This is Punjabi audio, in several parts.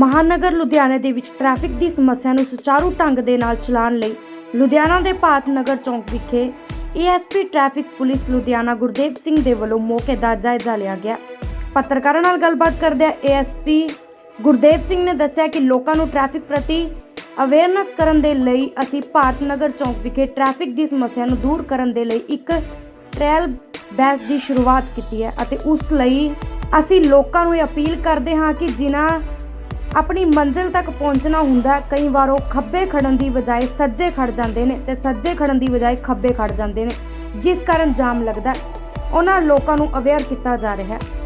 ਮਹਾਨਗਰ ਲੁਧਿਆਣੇ ਦੇ ਵਿੱਚ ਟ੍ਰੈਫਿਕ ਦੀ ਸਮੱਸਿਆ ਨੂੰ ਸੁਚਾਰੂ ਢੰਗ ਦੇ ਨਾਲ ਚਲਾਉਣ ਲਈ ਲੁਧਿਆਣਾ ਦੇ ਭਾਰਤ ਨਗਰ ਚੌਂਕ ਵਿਖੇ ASP traffic police Ludhiana Gurdev Singh ਦੇ ਵੱਲੋਂ ਮੌਕੇ ਦਾ ਜਾਇਜ਼ਾ ਲਿਆ ਗਿਆ। ਪੱਤਰਕਾਰਾਂ ਨਾਲ ਗੱਲਬਾਤ ਕਰਦਿਆਂ ਏਐਸਪੀ ਗੁਰਦੇਵ ਸਿੰਘ ਨੇ ਦੱਸਿਆ ਕਿ ਲੋਕਾਂ ਨੂੰ ਟ੍ਰੈਫਿਕ ਪ੍ਰਤੀ ਅਵੇਅਰਨੈਸ ਕਰਨ ਦੇ ਲਈ ਅਸੀਂ ਭਾਰਤ ਨਗਰ ਚੌਂਕ ਵਿਖੇ ਟ੍ਰੈਫਿਕ ਦੀ ਸਮੱਸਿਆ ਨੂੰ ਦੂਰ ਕਰਨ ਦੇ ਲਈ ਇੱਕ ਟ੍ਰੈਲ ਬੈਸ ਦੀ ਸ਼ੁਰੂਆਤ ਕੀਤੀ ਹੈ ਅਤੇ ਉਸ ਲਈ ਅਸੀਂ ਲੋਕਾਂ ਨੂੰ ਇਹ ਅਪੀਲ ਕਰਦੇ ਹਾਂ ਕਿ ਜਿਨ੍ਹਾਂ ਆਪਣੀ ਮੰਜ਼ਿਲ ਤੱਕ ਪਹੁੰਚਣਾ ਹੁੰਦਾ ਕਈ ਵਾਰ ਉਹ ਖੱਬੇ ਖੜਨ ਦੀ ਬਜਾਏ ਸੱਜੇ ਖੜ ਜਾਂਦੇ ਨੇ ਤੇ ਸੱਜੇ ਖੜਨ ਦੀ ਬਜਾਏ ਖੱਬੇ ਖੜ ਜਾਂਦੇ ਨੇ, ਜਿਸ ਕਾਰਨ ਜਾਮ ਲੱਗਦਾ ਉਹਨਾਂ ਲੋਕਾਂ ਨੂੰ ਅਵੇਅਰ ਕੀਤਾ ਜਾ ਰਿਹਾ ਹੈ।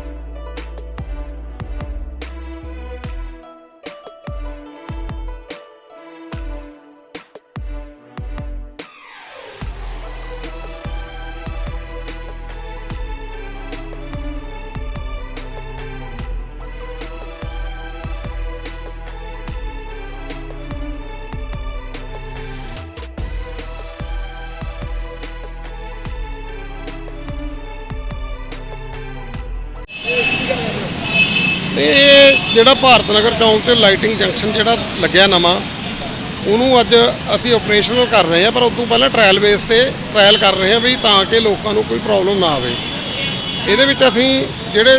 ਤੇ ਇਹ ਜਿਹੜਾ ਭਾਰਤ ਨਗਰ ਚੌਂਕ ਤੇ ਲਾਈਟਿੰਗ ਜੰਕਸ਼ਨ ਜਿਹੜਾ ਲੱਗਿਆ ਨਵਾਂ, ਉਹਨੂੰ ਅੱਜ ਅਸੀਂ ਆਪਰੇਸ਼ਨਲ ਕਰ ਰਹੇ ਹਾਂ, ਪਰ ਉਸ ਤੋਂ ਪਹਿਲਾਂ ਟ੍ਰਾਇਲ ਬੇਸ ਤੇ ਟ੍ਰਾਇਲ ਕਰ ਰਹੇ ਹਾਂ ਵੀ ਤਾਂ ਕਿ ਲੋਕਾਂ ਨੂੰ ਕੋਈ ਪ੍ਰੋਬਲਮ ਨਾ ਆਵੇ। ਇਹਦੇ ਵਿੱਚ ਅਸੀਂ ਜਿਹੜੇ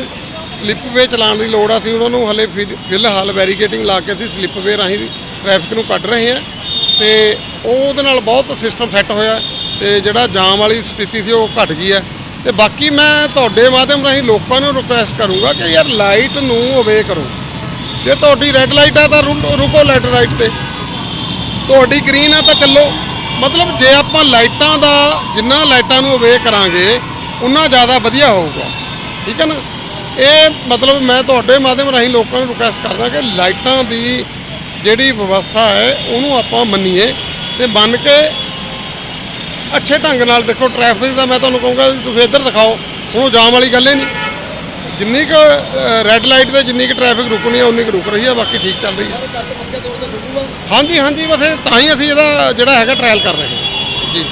ਸਲਿੱਪ ਵੇ ਚਲਾਉਣ ਦੀ ਲੋੜ ਆ ਸੀ ਉਹਨਾਂ ਨੂੰ ਹਲੇ ਫਿ- ਫਿਲਹਾਲ ਬੈਰੀਕੇਡਿੰਗ ਲਾ ਕੇ ਅਸੀਂ ਸਲਿੱਪ ਵੇ ਰਾਹੀਂ ਟ੍ਰੈਫਿਕ ਨੂੰ ਕੱਢ ਰਹੇ ਹਾਂ ਤੇ ਉਹਦੇ ਨਾਲ ਬਹੁਤ ਸਿਸਟਮ ਸੈੱਟ ਹੋਇਆ ਤੇ ਜਿਹੜਾ ਜਾਮ ਵਾਲੀ ਸਥਿਤੀ ਸੀ ਉਹ ਘਟ ਗਈ ਹੈ। ਤੇ ਬਾਕੀ ਮੈਂ ਤੁਹਾਡੇ ਮਾਧਿਅਮ ਰਾਹੀਂ ਲੋਕਾਂ ਨੂੰ ਰਿਕੁਐਸਟ ਕਰੂੰਗਾ ਕਿ ਯਾਰ ਲਾਈਟ ਨੂੰ ਅਵੇ ਕਰੋ। ਜੇ ਤੁਹਾਡੀ ਰੈੱਡ ਲਾਈਟ ਆ ਤਾਂ ਰੁ- ਰੁਕੋ ਲੈਟ ਰਾਈਟ ਤੇ। ਤੁਹਾਡੀ ਗ੍ਰੀਨ ਆ ਤਾਂ ਚੱਲੋ। ਮਤਲਬ ਜੇ ਆਪਾਂ ਲਾਈਟਾਂ ਦਾ, ਜਿੰਨਾ ਲਾਈਟਾਂ ਨੂੰ ਅਵੇ ਕਰਾਂਗੇ, ਉਨਾ ਜ਼ਿਆਦਾ ਵਧੀਆ ਹੋਊਗਾ। ਠੀਕ ਹੈ ਨਾ? ਇਹ ਮਤਲਬ ਮੈਂ ਤੁਹਾਡੇ ਮਾਧਿਅਮ ਰਾਹੀਂ ਲੋਕਾਂ ਨੂੰ ਰਿਕੁਐਸਟ ਕਰਦਾ ਕਿ ਲਾਈਟਾਂ ਦੀ ਜਿਹੜੀ ਵਿਵਸਥਾ ਹੈ, ਉਹਨੂੰ ਆਪਾਂ ਮੰਨੀਏ। ਤੇ ਮੰਨ ਕੇ ਅੱਛੇ ਢੰਗ ਨਾਲ ਦੇਖੋ ਟ੍ਰੈਫਿਕ ਦਾ ਮੈਂ ਤੁਹਾਨੂੰ ਕਹੂੰਗਾ ਤੁਸੀਂ ਇੱਧਰ ਦਿਖਾਓ ਹੁਣ ਜਾਮ ਵਾਲੀ ਗੱਲ ਹੀ ਨਹੀਂ। ਜਿੰਨੀ ਕੁ ਰੈੱਡ ਲਾਈਟ ਤੇ ਜਿੰਨੀ ਕੁ ਟ੍ਰੈਫਿਕ ਰੁਕਣੀ ਹੈ ਉਨੀ ਕੁ ਰੁਕ ਰਹੀ ਹੈ ਬਾਕੀ ਠੀਕ ਚੱਲ ਰਹੀ ਹੈ ਹਾਂਜੀ ਹਾਂਜੀ ਬਸ ਤਾਂ ਹੀ ਅਸੀਂ ਇਹਦਾ ਜਿਹੜਾ ਹੈਗਾ ਟ੍ਰਾਇਲ ਕਰ ਰਹੇ ਹਾਂ। ਜੀ।